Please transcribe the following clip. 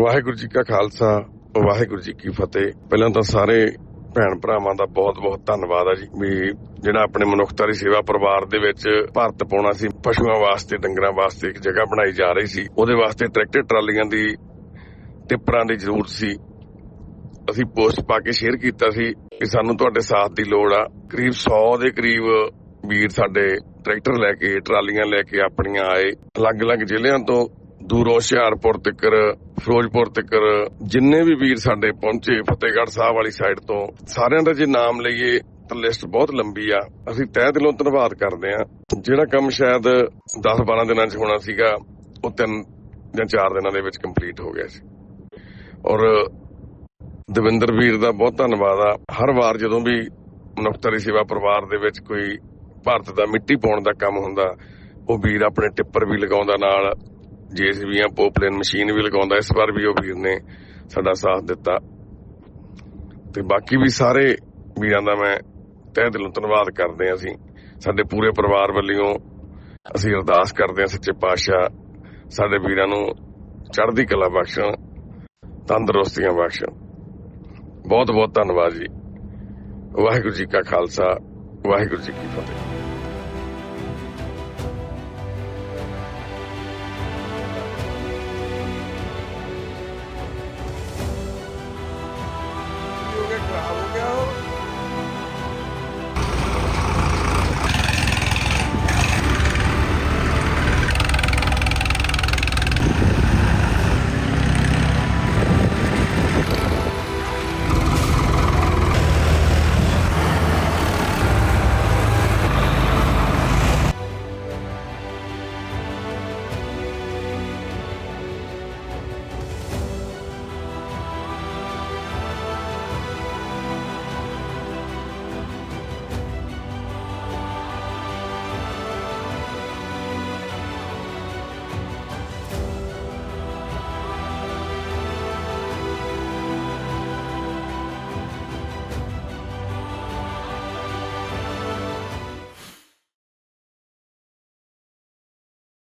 ਵਾਹਿਗੁਰੂ ਜੀ ਕਾ ਖਾਲਸਾ, ਵਾਹਿਗੁਰੂ ਜੀ ਕੀ ਫਤਿਹ। ਪਹਿਲਾਂ ਤਾਂ ਸਾਰੇ ਭੈਣ ਭਰਾਵਾਂ ਦਾ ਬਹੁਤ-ਬਹੁਤ ਧੰਨਵਾਦ ਆ ਜੀ ਵੀ ਜਿਹੜਾ ਆਪਣੇ ਮਨੁੱਖਤਾ ਸੇਵਾ ਪਰਿਵਾਰ ਦੇ ਵਿੱਚ ਭਾਰਤ ਪਾਉਣਾ ਸੀ, ਪਸ਼ੂਆਂ ਵਾਸਤੇ, ਡੰਗਰਾਂ ਵਾਸਤੇ ਇੱਕ ਜਗ੍ਹਾ ਬਣਾਈ ਜਾ ਰਹੀ ਸੀ। ਉਹਦੇ ਵਾਸਤੇ ਟਰੈਕਟਰ, ਟਰਾਲੀਆਂ ਦੀ ਟਿੱਪਰਾਂ ਦੀ ਜ਼ਰੂਰਤ ਸੀ। ਅਸੀਂ ਪੋਸਟ ਪਾ ਕੇ ਸ਼ੇਅਰ ਕੀਤਾ ਸੀ ਕਿ ਸਾਨੂੰ ਤੁਹਾਡੇ ਸਾਥ ਦੀ ਲੋੜ ਆ। ਕਰੀਬ 100 ਦੇ ਕਰੀਬ ਵੀਰ ਸਾਡੇ ਟਰੈਕਟਰ ਲੈ ਕੇ, ਟਰਾਲੀਆਂ ਲੈ ਕੇ ਆਪਣੀਆਂ ਆਏ। ਅਲੱਗ-ਅਲੱਗ ਜ਼ਿਲ੍ਹਿਆਂ ਤੋਂ ਦੂਰੋਂ ਹੁਸ਼ਿਆਰਪੁਰ ਤੱਕ ਫਿਰੋਜ਼ਪੁਰ ਤੱਕ ਜਿੰਨੇ ਵੀ ਵੀਰ ਸਾਡੇ ਪਹੁੰਚੇ ਫਤਿਹਗੜ੍ਹ ਸਾਹਿਬ ਵਾਲੀ ਸਾਈਡ ਤੋਂ, ਸਾਰਿਆਂ ਦਾ ਜੇ ਨਾਮ ਲਈਏ ਤਾਂ ਲਿਸਟ ਬਹੁਤ ਲੰਬੀ ਆ। ਅਸੀਂ ਤਹਿ ਦਿਲੋਂ ਧੰਨਵਾਦ ਕਰਦੇ ਆ ਜਿਹੜਾ ਕੰਮ ਸ਼ਾਇਦ 10-12 ਦਿਨਾਂ 'ਚ ਹੋਣਾ ਸੀਗਾ, ਉਹ ਤਿੰਨ ਜਾਂ ਚਾਰ ਦਿਨਾਂ ਦੇ ਵਿੱਚ ਕੰਪਲੀਟ ਹੋ ਗਿਆ ਸੀ। ਔਰ ਦਵਿੰਦਰ ਵੀਰ ਦਾ ਬਹੁਤ ਧੰਨਵਾਦ ਆ। ਹਰ ਵਾਰ ਜਦੋਂ ਵੀ ਮਨੁੱਖਤਾ ਸੇਵਾ ਪਰਿਵਾਰ ਦੇ ਵਿੱਚ ਕੋਈ ਭਾਰਤ ਦਾ ਮਿੱਟੀ ਪਾਉਣ ਦਾ ਕੰਮ ਹੁੰਦਾ, ਉਹ ਵੀਰ ਆਪਣੇ ਟਿੱਪਰ ਵੀ ਲਗਾਉਂਦਾ ਨਾਲ ਜੇਸੀਬੀਆਂ, ਪੋਪਲੇਨ ਮਸ਼ੀਨ ਵੀ ਲਗਾਉਂਦਾ, ਇਸ ਵਾਰ ਵੀ ਉਹ ਵੀਰ ਨੇ ਸਾਡਾ ਸਾਥ ਦਿੱਤਾ। ਤੇ ਬਾਕੀ ਵੀ ਸਾਰੇ ਵੀਰਾਂ ਦਾ ਮੈਂ ਤਹਿ ਦਿਲੋਂ ਧੰਨਵਾਦ ਕਰਦੇ ਹਾਂ ਅਸੀਂ। ਸਾਡੇ ਪੂਰੇ ਪਰਿਵਾਰ ਵੱਲੋਂ ਅਸੀਂ ਅਰਦਾਸ ਕਰਦੇ ਹਾਂ ਸੱਚੇ ਪਾਤਸ਼ਾਹ ਸਾਡੇ ਵੀਰਾਂ ਨੂੰ ਚੜ੍ਹਦੀ ਕਲਾ ਬਖਸ਼ਣ, ਤੰਦਰੁਸਤੀਆਂ ਬਖਸ਼ਣ। ਬਹੁਤ ਬਹੁਤ ਧੰਨਵਾਦ ਜੀ। ਵਾਹਿਗੁਰੂ ਜੀ ਕਾ ਖਾਲਸਾ, ਵਾਹਿਗੁਰੂ ਜੀ ਕੀ ਫਤਿਹ।